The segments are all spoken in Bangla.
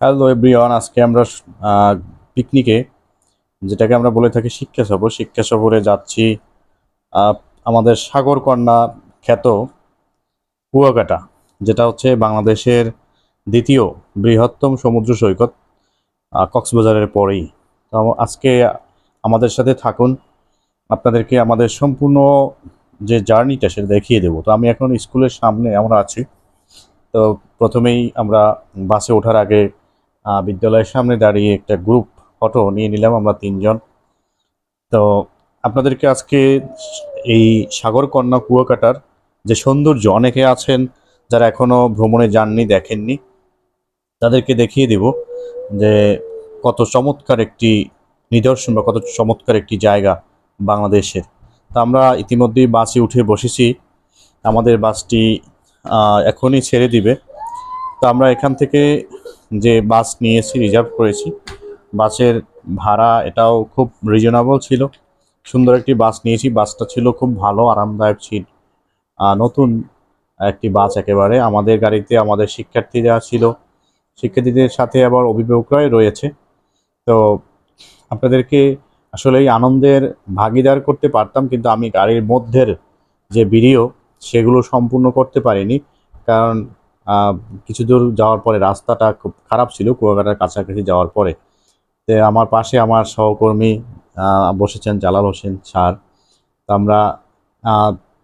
হ্যালো এভরিওয়ান আজকে আমরা পিকনিকে যেটাকে আমরা বলে থাকি শিক্ষা সফর, শিক্ষা সফরে যাচ্ছি আমাদের সাগরকন্যা খ্যাত কুয়াকাটা, যেটা হচ্ছে বাংলাদেশের দ্বিতীয় বৃহত্তম সমুদ্র সৈকত কক্সবাজারের পরেই। তো আজকে আমাদের সাথে থাকুন, আপনাদেরকে আমাদের সম্পূর্ণ যে জার্নিটা সেটা দেখিয়ে দেবো। তো আমি এখন স্কুলের সামনে আমরা আছি, তো প্রথমেই আমরা বাসে ওঠার আগে বিদ্যালয়ের সামনে দাঁড়িয়ে একটা গ্রুপ ফটো নিয়ে নিলাম আমরা তিনজন। তো আপনাদেরকে আজকে এই সাগরকন্যা কুয়াকাটার যে সৌন্দর্য, অনেকে আছেন যারা এখনও ভ্রমণে যাননি, দেখেননি, তাদেরকে দেখিয়ে দেব যে কত চমৎকার একটি নিদর্শন বা কত চমৎকার একটি জায়গা বাংলাদেশের। তো আমরা ইতিমধ্যেই বাসে উঠে বসেছি। আমাদের বাসটি এখনই ছেড়ে দিবে। তো আমরা এখান থেকে যে বাস নিয়েছি রিজার্ভ করেছি। বাসের ভাড়া এটাও খুব রিজনেবল ছিল। সুন্দর একটি বাস নিয়েছি। বাসটা ছিল খুব ভালো, আরামদায়ক ছিল। নতুন একটি বাস একেবারে। আমাদের গাড়িতে আমাদের শিক্ষার্থীরা ছিল। শিক্ষার্থীদের সাথে আবার অভিভাবকরাই রয়েছে। তো আপনাদেরকে আসলে এই আনন্দের ভাগিদার করতে পারতাম, কিন্তু আমি গাড়ির মধ্যের যে ভিডিও, সেগুলো সম্পূর্ণ করতে পারিনি। কারণ কিছু দূর যাওয়ার পরে রাস্তাটা খুব খারাপ ছিল, কুয়াকাটার কাছাকাছি যাওয়ার পরে। তো আমার পাশে আমার সহকর্মী বসেছেন জালাল হোসেন স্যার। তো আমরা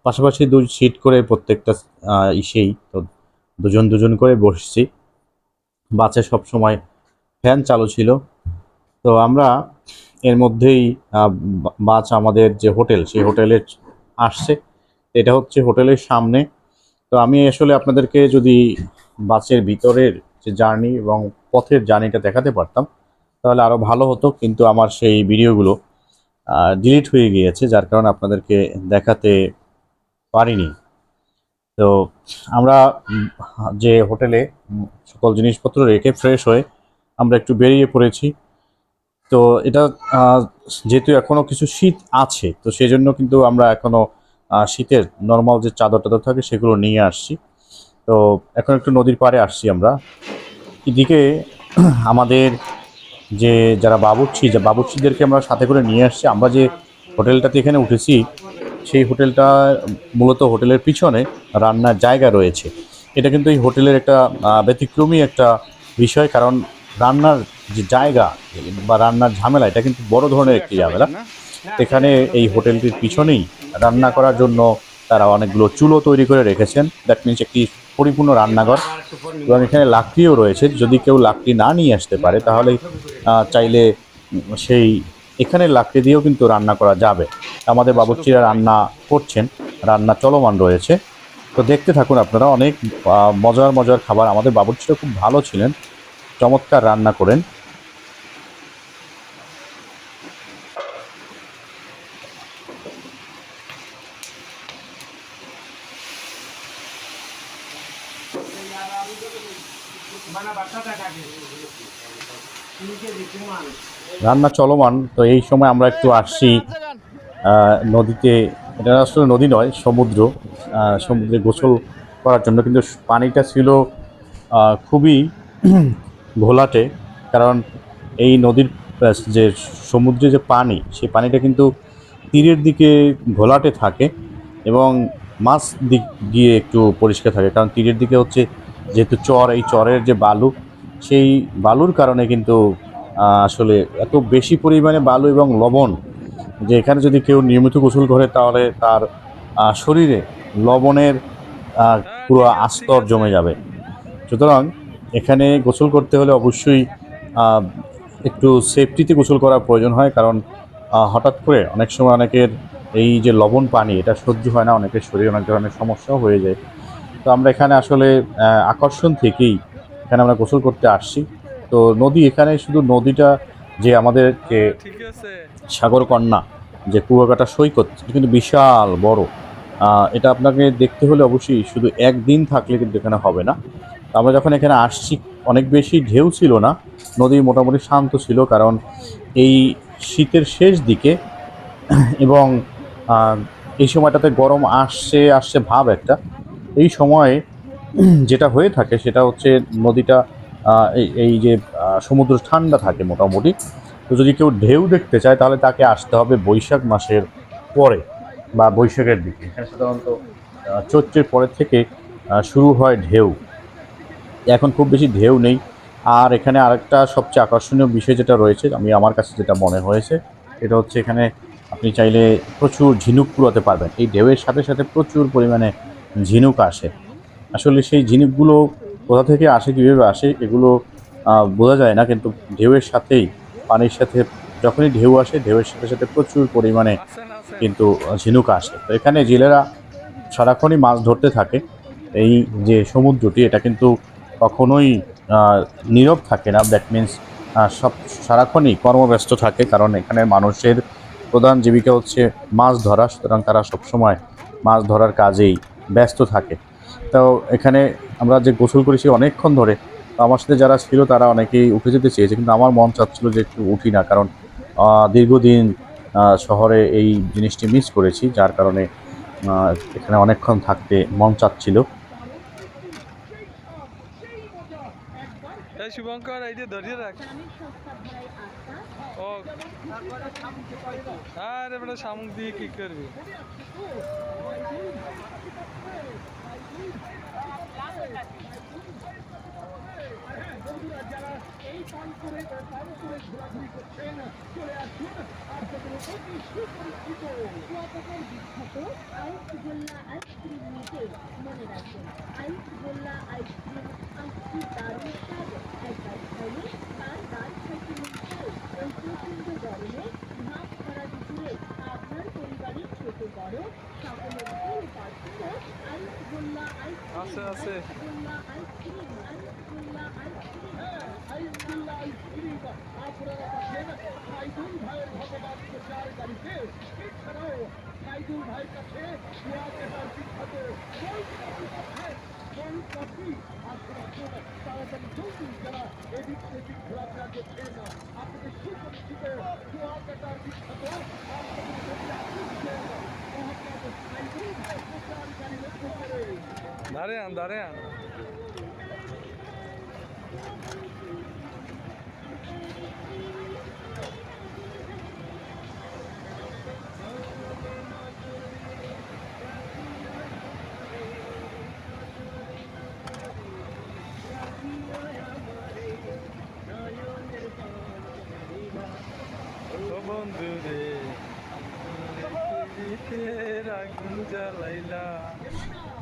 পাশাপাশি দুই সিট করে প্রত্যেকটা ইসেই তো দুজন দুজন করে বসছি। বাসে সব সময় ফ্যান চালু ছিল। তো আমরা এর মধ্যেই বাস আমাদের যে হোটেল, সেই হোটেলে আসছে। এটা হচ্ছে হোটেলের সামনে। তো আমি আসলে আপনাদেরকে যদি বাসের ভিতরের যে জার্নি এবং পথের জার্নিটা দেখাতে পারতাম তাহলে আরও ভালো হতো কিন্তু আমার সেই ভিডিওগুলো ডিলিট হয়ে গিয়েছে যার কারণে আপনাদেরকে দেখাতে পারিনি। তো আমরা যে হোটেলে সকল জিনিসপত্র রেখে ফ্রেশ হয়ে আমরা একটু বেরিয়ে পড়েছি। তো এটা যেহেতু এখনও কিছু শীত আছে তো সেই জন্য কিন্তু আমরা এখনও আহ, শীতের নর্মাল যে চাদর টাদর থাকে সেগুলো নিয়ে আসছি। তো এখন একটু নদীর পাড়ে আসছি আমরা। এদিকে আমাদের যে যারা বাবুর্চি, যে বাবুর্চিদেরকে আমরা সাথে করে নিয়ে আসছি, আমরা যে হোটেলটাতে এখানে উঠেছি, সেই হোটেলটা মূলত হোটেলের পিছনে রান্নার জায়গা রয়েছে। এটা কিন্তু এই হোটেলের একটা ব্যতিক্রমী একটা বিষয়, কারণ রান্নার যে জায়গা বা রান্নার ঝামেলা, এটা কিন্তু বড় ধরনের একটি ঝামেলা। এখানে এই হোটেলটির পিছনেই রান্না করার জন্য তারা অনেকগুলো চুলো তৈরি করে রেখেছেন। দ্যাট মিনস একটি পরিপূর্ণ রান্নাঘর। এবং এখানে লাকড়িও রয়েছে। যদি কেউ লাকড়ি না নিয়ে আসতে পারে, তাহলে চাইলে সেই এখানে লাকড়ি দিয়েও কিন্তু রান্না করা যাবে। আমাদের বাবুর্চিরা রান্না করছেন। রান্না চলমান রয়েছে। তো দেখতে থাকুন আপনারা অনেক মজার মজার খাবার। আমাদের বাবুর্চিরা খুব ভালো ছিলেন। চমৎকার রান্না করেন। রান্না চলমান, তো এই সময় আমরা একটু আসছি নদীতে, এটা আসলে নদী নয়, সমুদ্র সমুদ্রে গোসল করার জন্য, কিন্তু পানিটা ছিল খুবই ঘোলাটে, কারণ এই নদীর যে সমুদ্রে যে পানি, সেই পানিটা কিন্তু তীরের দিকে ঘোলাটে থাকে এবং মাছ দিক দিয়ে একটু পরিষ্কার থাকে, কারণ তীরের দিকে হচ্ছে যেহেতু চর, এই চরের যে বালু, সেই বালুর কারণে কিন্তু আসলে এত বেশি পরিমাণে বালু এবং লবণ যে এখানে যদি কেউ নিয়মিত গোসল করে তাহলে তার শরীরে লবণের পুরো আস্তর জমে যাবে। সুতরাং এখানে গোসল করতে হলে অবশ্যই একটু সেফটিতে গোসল করার প্রয়োজন হয় কারণ হঠাৎ করে অনেক সময় অনেকের এই যে লবণ পানি এটা সহ্য হয় না, অনেকের শরীরে অনেক ধরনের সমস্যাও হয়ে যায়। তো আমরা এখানে আসলে আকর্ষণ থেকেই এখানে আমরা গোসল করতে আসছি। তো নদী এখানে শুধু নদীটা যে আমাদের যে সাগরকন্যা যে কুয়াকাটা সৈকত কিন্তু বিশাল বড়। এটা আপনাকে দেখতে হলে অবশ্যই শুধু একদিন থাকলে কিন্তু এখানে হবে না। আমরা যখন এখানে আসছি অনেক বেশি ঢেউ ছিল না নদী মোটামুটি শান্ত ছিল কারণ এই শীতের শেষ দিকে এবং এই সময়টাতে গরম আসছে আসছে ভাব একটা। এই সময়ে যেটা হয়ে থাকে সেটা হচ্ছে নদীটা এই যে সমুদ্র ঠান্ডা থাকে মোটামুটি, তো যদি কেউ ঢেউ দেখতে চায়, তাহলে তাকে আসতে হবে বৈশাখ মাসের পরে বা বৈশাখের দিকে। এখানে সাধারণত চৈত্রের পরের থেকে শুরু হয় ঢেউ। এখন খুব বেশি ঢেউ নেই। আর এখানে আরেকটা সবচেয়ে আকর্ষণীয় বিষয় যেটা রয়েছে, আমি আমার কাছে যেটা মনে হয়েছে, এটা হচ্ছে এখানে আপনি চাইলে প্রচুর ঝিনুক কুড়াতে পারবেন। এই ঢেউয়ের সাথে সাথে প্রচুর পরিমাণে ঝিনুক আসে। আসলে সেই ঝিনুকগুলো কোথা থেকে আসে, কীভাবে আসে, এগুলো বোঝা যায় না, কিন্তু ঢেউয়ের সাথেই, পানির সাথে, যখনই ঢেউ আসে, ঢেউয়ের সাথে সাথে প্রচুর পরিমাণে কিন্তু ঝিনুক আসে। তো এখানে জেলেরা সারাক্ষণই মাছ ধরতে থাকে। এই যে সমুদ্রটি, এটা কিন্তু কখনোই নীরব থাকে না। দ্যাট মিন্স সব সারাক্ষণই কর্মব্যস্ত থাকে, কারণ এখানে মানুষের প্রধান জীবিকা হচ্ছে মাছ ধরা। সুতরাং তারা সবসময় মাছ ধরার কাজেই ব্যস্ত থাকে। তো এখানে আমরা যে গোসল করেছি অনেকক্ষণ ধরে। আমার সাথে যারা ছিল তারা অনেকেই উঠে যেতে চেয়েছে কিন্তু আমার মন চাচ্ছিল যে একটু উঠি না, কারণ দীর্ঘদিন শহরে এই জিনিসটি মিস করেছি, যার কারণে এখানে অনেকক্ষণ থাকতে মন চাচ্ছিল। শুভঙ্কর, এই যে ধরিয়ে রাখ। ও শামুক দিয়ে কি করবি? কুয়াকাটার বিখ্যাত আইসগোল্লা আইসক্রিম নিতে মনে রাখবেন আইসগোল্লা আইসক্রিম আইসক্রিম দারুণ স্বাদ একবার খাইলে তার থেকে মিশাল এই প্রচণ্ড গরমে ভাত করা দুপুরে আপনার পরিবারের ছোট বড়। সকলের আইসগোল্লা আইসক্রিম আইসগোল্লা আইসক্রিম আইসগোল্লা আইসক্রিম আপনারা পাচ্ছেন সাইদুল ভাইয়ের ভগবান প্রচারকারীতে এছাড়াও সাইদুল ভাইয়ের কাছে কুয়াকাটার বিখ্যাত গোল কফি আপনারা তাড়াতাড়ি জলদি যারা এদিক সেদিক ঘোরাফেরা করছেন আপনাদের সুপরিচিত কুয়াকাটার বিখ্যাত আপনাদের যদি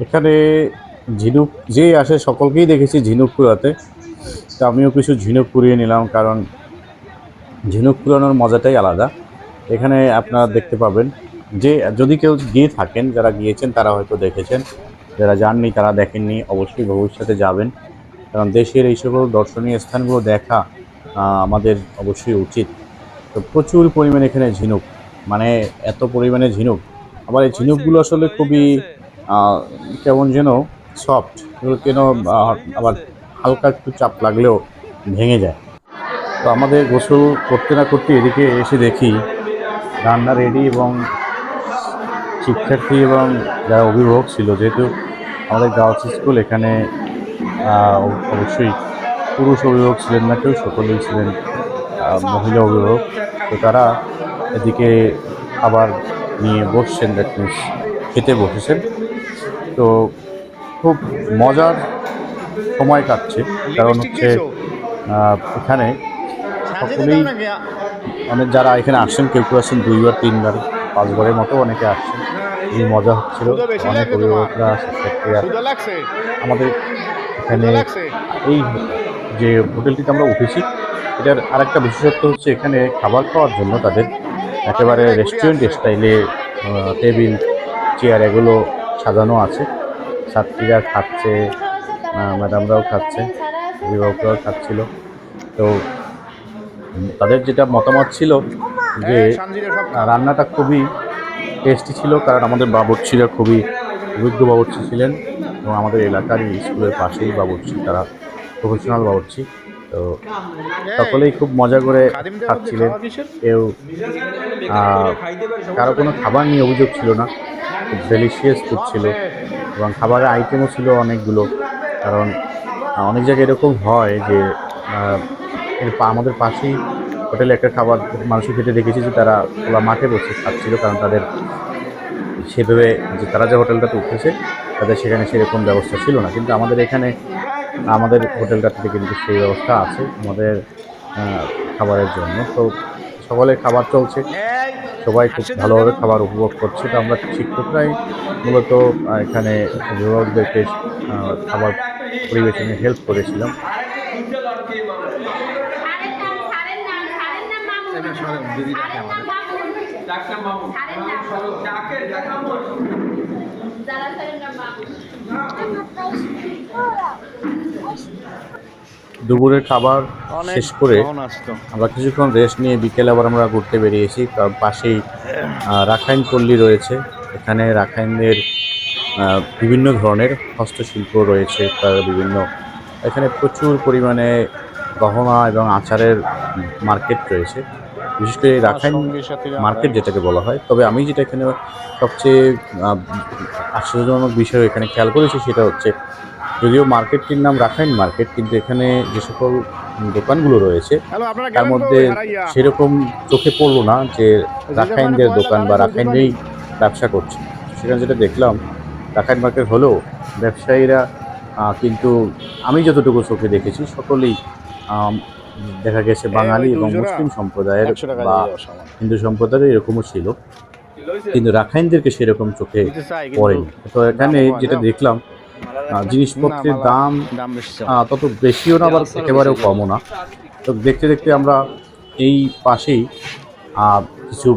এখানে ঝিনুক যে আসে সকলকেই দেখেছি ঝিনুক কুড়াতে তো আমিও কিছু ঝিনুক কুড়িয়ে নিলাম, কারণ ঝিনুক কুড়ানোর মজাটাই আলাদা। এখানে আপনারা দেখতে পাবেন যে, যদি কেউ গিয়ে থাকেন, যারা গিয়েছেন, তারা হয়তো দেখেছেন। যারা যাননি, তারা দেখেননি, অবশ্যই ভবিষ্যতে যাবেন। কারণ দেশের এই সকল দর্শনীয় স্থানগুলো দেখা আমাদের অবশ্যই উচিত। তো প্রচুর পরিমাণে এখানে ঝিনুক মানে এত পরিমাণে ঝিনুক। আবার এই ঝিনুকগুলো আসলে খুবই কেমন যেন সফট কেন আবার হালকা একটু চাপ লাগলেও ভেঙে যায়। তো আমাদের গোসল করতে না করতে এদিকে এসে দেখি রান্না রেডি এবং শিক্ষার্থী এবং যারা অভিভাবক ছিল, যেহেতু আমাদের গার্লস স্কুল এখানে অবশ্যই পুরুষ অভিভাবক ছিলেন না কেউ, সকলেই ছিলেন মহিলা অভিভাবক। তো তারা এদিকে খাবার নিয়ে বসছেন দ্যাট মিনস খেতে বসেছেন। তো খুব মজার সময় কাটছে। কারণ হচ্ছে এখানে সকলেই অনেক যারা এখানে আসছেন কেউ কেউ আসছেন দুইবার তিনবার পাঁচবারের মতো অনেকে আসছেন। এই মজা হচ্ছিল। অনেক অভিভাবকরা আমাদের এখানে এই যে হোটেলটিতে আমরা উঠেছি এটার আরেকটা বিশেষত্ব হচ্ছে এখানে খাবার খাওয়ার জন্য তাদের একেবারে রেস্টুরেন্ট স্টাইলে টেবিল চেয়ার এগুলো সাজানো আছে। ছাত্রীরা খাচ্ছে ম্যাডামরাও খাচ্ছে অভিভাবকরাও খাচ্ছিল। তো তাদের যেটা মতামত ছিল যে রান্নাটা খুবই টেস্টি ছিল, কারণ আমাদের বাবুর্চিরা খুবই অভিজ্ঞ বাবুর্চি ছিলেন এবং আমাদের এলাকারই স্কুলের পাশেই বাবুর্চি, তারা প্রফেশনাল বাবুর্চি। তো সকলেই খুব মজা করে খাচ্ছিলেন। কেউ কারও কোনো খাবার নিয়ে অভিযোগ ছিল না, খুব ডেলিশিয়াস ফুড ছিল এবং খাবারের আইটেমও ছিল অনেকগুলো। কারণ অনেক জায়গায় এরকম হয় যে আমাদের পাশেই হোটেলে একটা খাবার মানুষ খেতে দেখেছি যে তারা খোলা মাঠে বসে খাচ্ছিল কারণ তাদের সেভাবে যে তারা যে হোটেলটাতে উঠেছে, তাদের সেখানে সেরকম ব্যবস্থা ছিল না। কিন্তু আমাদের এখানে, আমাদের হোটেলটাতে কিন্তু সেই ব্যবস্থা আছে আমাদের খাবারের জন্য। তো সকলের খাবার চলছে। সবাই খুব ভালোভাবে খাবার উপভোগ করছে। তো আমরা শিক্ষকরাই মূলত এখানে অভিভাবকদেরকে খাবার পরিবেশনে হেল্প করেছিলাম। দুপুরের খাবার শেষ করে আমরা কিছুক্ষণ রেস্ট নিয়ে বিকেলে আবার আমরা ঘুরতে বেরিয়েছি। তার পাশেই রাখাইন পল্লী রয়েছে। এখানে রাখাইনদের বিভিন্ন ধরনের হস্তশিল্প রয়েছে তার বিভিন্ন। এখানে প্রচুর পরিমাণে গহনা এবং আচারের মার্কেট রয়েছে। বিশেষ করে রাখাইন মার্কেট যেটাকে বলা হয়। তবে আমি যেটা এখানে সবচেয়ে আশ্চর্যজনক বিষয় এখানে খেয়াল করেছি সেটা হচ্ছে যদিও মার্কেটটির নাম রাখাইন মার্কেট কিন্তু এখানে যে সকল দোকানগুলো রয়েছে তার মধ্যে সেরকম চোখে পড়ল না যে রাখাইনদের দোকান বা রাখাইনরাই ব্যবসা করছে। সেখানে যেটা দেখলাম রাখাইন মার্কেট হলেও ব্যবসায়ীরা কিন্তু আমি যতটুকু চোখে দেখেছি সকলেই দেখা গেছে বাঙালি এবং মুসলিম সম্প্রদায়ের বা হিন্দু সম্প্রদায়ের এরকমও ছিল। কিন্তু রাখাইনদেরকে সেরকম চোখে পড়েনি। তো এখানে যেটা দেখলাম জিনিসপত্রের দাম তত বেশিও না আবার একেবারেও কমও না। তো দেখতে দেখতে আমরা এই পাশেই কিছু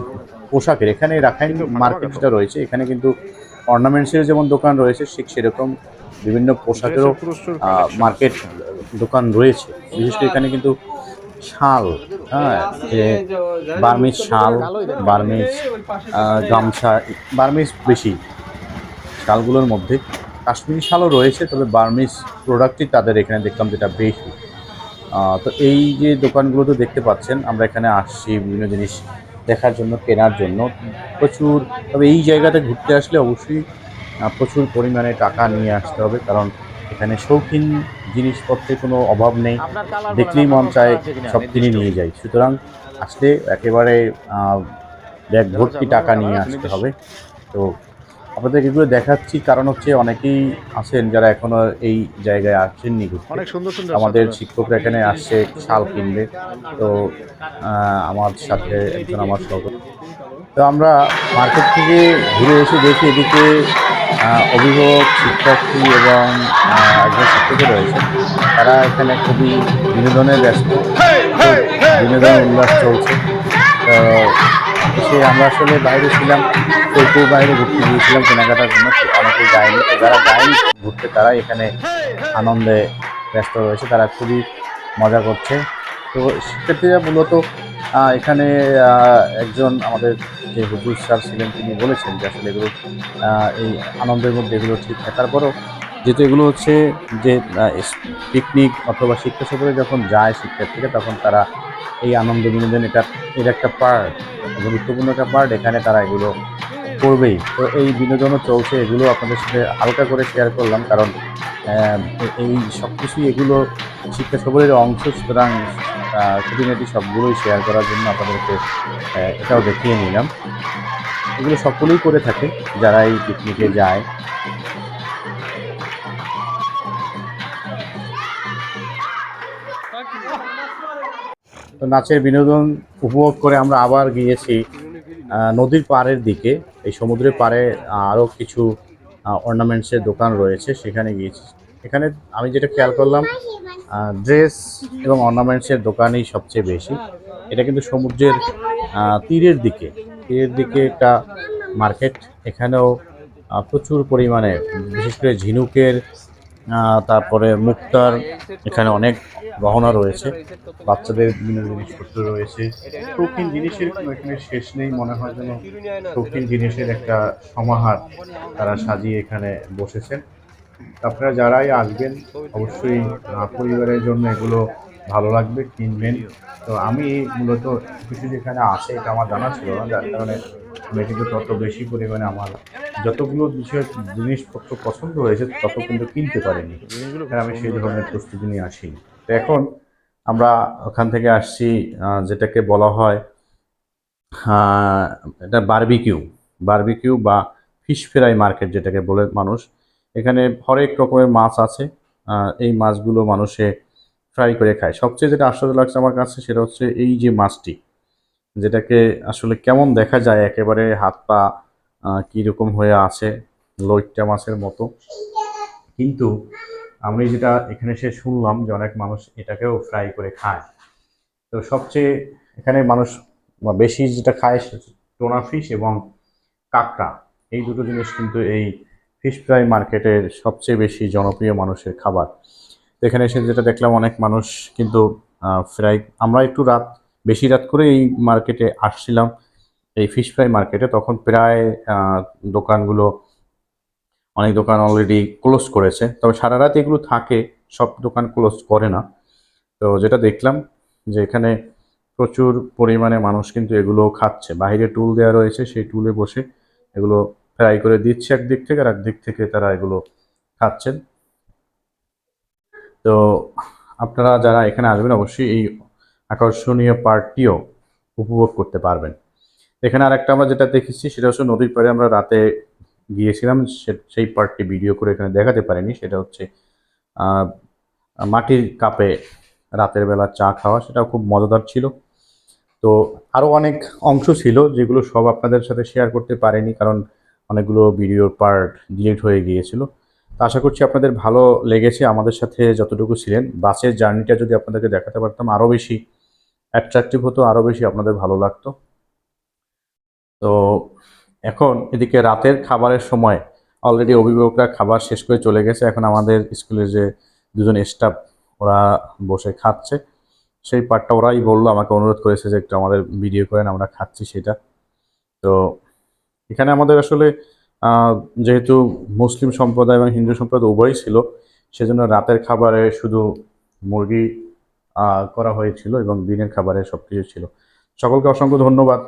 পোশাকের এখানে রাখাইন মার্কেট যেটা রয়েছে এখানে কিন্তু অর্নামেন্টসের যেমন দোকান রয়েছে ঠিক সেরকম বিভিন্ন পোশাকেরও মার্কেট দোকান রয়েছে। বিশেষ করে এখানে কিন্তু শাল হ্যাঁ যে বার্মিজ শাল বার্মিজ গামছা বার্মিজ বেশি শালগুলোর মধ্যে। কাশ্মীরি শালও রয়েছে তবে বার্মিস প্রোডাক্টই তাদের এখানে দেখলাম যেটা বেশি। তো এই যে দোকানগুলো তো দেখতে পাচ্ছেন আমরা এখানে আসছি বিভিন্ন জিনিস দেখার জন্য কেনার জন্য। প্রচুর তবে এই জায়গাতে ঘুরতে আসলে অবশ্যই প্রচুর পরিমাণে টাকা নিয়ে আসতে হবে কারণ এখানে শৌখিন জিনিসপত্রের কোনো অভাব নেই। দেখলেই মন চায় সব কিনে নিয়ে যাই। সুতরাং আসলে একেবারে ব্যাগ ভর্তি টাকা নিয়ে আসতে হবে। তো আপনাদের এগুলো দেখাচ্ছি কারণ হচ্ছে অনেকেই আছেন যারা এখনও এই জায়গায় ঘুরতে। অনেক সুন্দর সুন্দর আমাদের শিক্ষকরা এখানে আসছে শাল কিনবে। তো আমার সাথে একজন আমার সহকর্মী। তো আমরা মার্কেট থেকে ঘুরে এসে দেখি এদিকে অভিভাবক শিক্ষার্থী এবং একজন শিক্ষক রয়েছে। তারা এখানে খুবই বিনোদনে ব্যস্ত। বিনোদন উল্লাস চলছে। তো সে আমরা আসলে বাইরে ছিলাম কেউ বাইরে ঘুরতে গিয়েছিলাম কেনাকাটার জন্য অনেকে যায়নি। তো যারা যায়নি ঘুরতে তারা এখানে আনন্দে ব্যস্ত রয়েছে, তারা খুবই মজা করছে। তো শিক্ষার্থীরা মূলত এখানে একজন আমাদের যে হুজুর স্যার ছিলেন, তিনি বলেছেন যে আসলে এগুলো এই আনন্দের মধ্যে এগুলো ঠিক না তারপরও যেহেতু এগুলো হচ্ছে যে পিকনিক অথবা শিক্ষা সফরে যখন যায় শিক্ষার্থীরা, তখন তারা এই আনন্দ বিনোদন এটা এর একটা পার্ট গুরুত্বপূর্ণ একটা পার্ট এখানে তারা এগুলো করবেই। তো এই বিনোদনও চলছে, এগুলো আপনাদের সাথে হালকা করে শেয়ার করলাম, কারণ এই সব কিছুই এগুলো শিক্ষা সফরের অংশ, সুতরাং খুঁটিনাটি সবগুলোই শেয়ার করার জন্য আপনাদেরকে এটাও দেখিয়ে নিলাম। এগুলো সকলেই করে থাকে, যারা এই পিকনিকে যায়। তো নাচের বিনোদন উপভোগ করে আমরা আবার গিয়েছি নদীর পাড়ের দিকে। এই সমুদ্রের পাড়ে আরও কিছু অর্নামেন্টসের দোকান রয়েছে, সেখানে গিয়েছি। এখানে আমি যেটা খেয়াল করলাম ড্রেস এবং অর্নামেন্টসের দোকানই সবচেয়ে বেশি। এটা কিন্তু সমুদ্রের তীরের দিকে। তীরের দিকে একটা মার্কেট। এখানেও প্রচুর পরিমাণে, বিশেষ করে ঝিনুকের তারপরে মুক্তার এখানে অনেক গহনা রয়েছে। বাচ্চাদের বিভিন্ন জিনিসপত্র রয়েছে। শৌখিন জিনিসের কোনো এখানে শেষ নেই। মনে হয় যেন শৌখিন জিনিসের একটা সমাহার তারা সাজিয়ে এখানে বসেছেন। আপনারা যারাই আসবেন, অবশ্যই পরিবারের জন্য এগুলো ভালো লাগবে কিনবেন। তো আমি মূলত কিছু যেখানে আসে এটা আমার জানা ছিল না যার কারণে আমি কিন্তু তত বেশি পরিমাণে আমার যতগুলো বিষয় জিনিসপত্র পছন্দ হয়েছে তত কিন্তু কিনতে পারিনি। আমি সেই ধরনের প্রস্তুতি নিয়ে আসি তো এখন আমরা ওখান থেকে আসছি যেটাকে বলা হয় এটা বার্বিকিউ। বারবিকিউ বা ফিশ ফ্রাই মার্কেট যেটাকে বলে মানুষ। এখানে হরেক রকমের মাছ আছে এই মাছগুলো মানুষে ফ্রাই করে খায়। সবচেয়ে যেটা আশ্চর্য লাগছে আমার কাছে সেটা হচ্ছে এই যে মাছটি, যেটাকে আসলে কেমন দেখা যায় একেবারে হাত পা কীরকম হয়ে আছে লইট্টা মাছের মতো। কিন্তু আমি যেটা এখানে সে শুনলাম যে অনেক মানুষ এটাকেও ফ্রাই করে খায়। তো সবচেয়ে এখানে মানুষ বা বেশি যেটা খায় টোনা ফিশ এবং কাঁকড়া। এই দুটো জিনিস কিন্তু এই ফিশ ফ্রাই মার্কেটের সবচেয়ে বেশি জনপ্রিয় মানুষের খাবার। এখানে এসে যেটা দেখলাম, অনেক মানুষ কিন্তু ফ্রাই আমরা একটু রাত, বেশি রাত করে এই মার্কেটে আসছিলাম, এই ফিশ ফ্রাই মার্কেটে। তখন প্রায় দোকানগুলো, অনেক দোকান অলরেডি ক্লোজ করেছে। তবে সারা রাত এগুলো থাকে, সব দোকান ক্লোজ করে না। তো যেটা দেখলাম যে এখানে প্রচুর পরিমাণে মানুষ কিন্তু এগুলো খাচ্ছে। বাইরে টুল দেওয়া রয়েছে, সেই টুলে বসে এগুলো ফ্রাই করে দিচ্ছে একদিক থেকে আর একদিক থেকে তারা এগুলো খাচ্ছেন। তো আপনারা যারা এখানে আসবেন, অবশ্যই এই আকর্ষণীয় পার্কটিও উপভোগ করতে পারবেন। এখানে আরেকটা আমরা যেটা দেখেছি, সেটা হচ্ছে নদীর পাড়ে আমরা রাতে গিয়েছিলাম। সেই পার্কটি ভিডিও করে এখানে দেখাতে পারিনি। সেটা হচ্ছে মাটির কাপে রাতের বেলা চা খাওয়া, সেটাও খুব মজাদার ছিল। তো আরও অনেক অংশ ছিল, যেগুলো সব আপনাদের সাথে শেয়ার করতে পারিনি, কারণ অনেকগুলো ভিডিওর পার্ট ডিলিট হয়ে গিয়েছিল। তো আশা করছি আপনাদের ভালো লেগেছে আমাদের সাথে যতটুকু ছিলেন। বাসের জার্নিটা যদি আপনাদেরকে দেখাতে পারতাম আরও বেশি অ্যাট্রাকটিভ হতো আরও বেশি আপনাদের ভালো লাগতো। তো এখন এদিকে রাতের খাবারের সময় অলরেডি অভিভাবকরা খাবার শেষ করে চলে গেছে। এখন আমাদের স্কুলের যে দুজন স্টাফ ওরা বসে খাচ্ছে। সেই পার্টটা ওরাই বলল, আমাকে অনুরোধ করেছে যে একটু আমাদের ভিডিও করেন, আমরা খাচ্ছি সেটা। তো এখানে আমাদের আসলে যেহেতু মুসলিম সম্প্রদায় এবং হিন্দু সম্প্রদায় উভয়ই ছিল, সেজন্য রাতের খাবারে শুধু মুরগি করা হয়েছিল এবং দিনের খাবারে সব কিছু ছিল। সকলকে অসংখ্য ধন্যবাদ।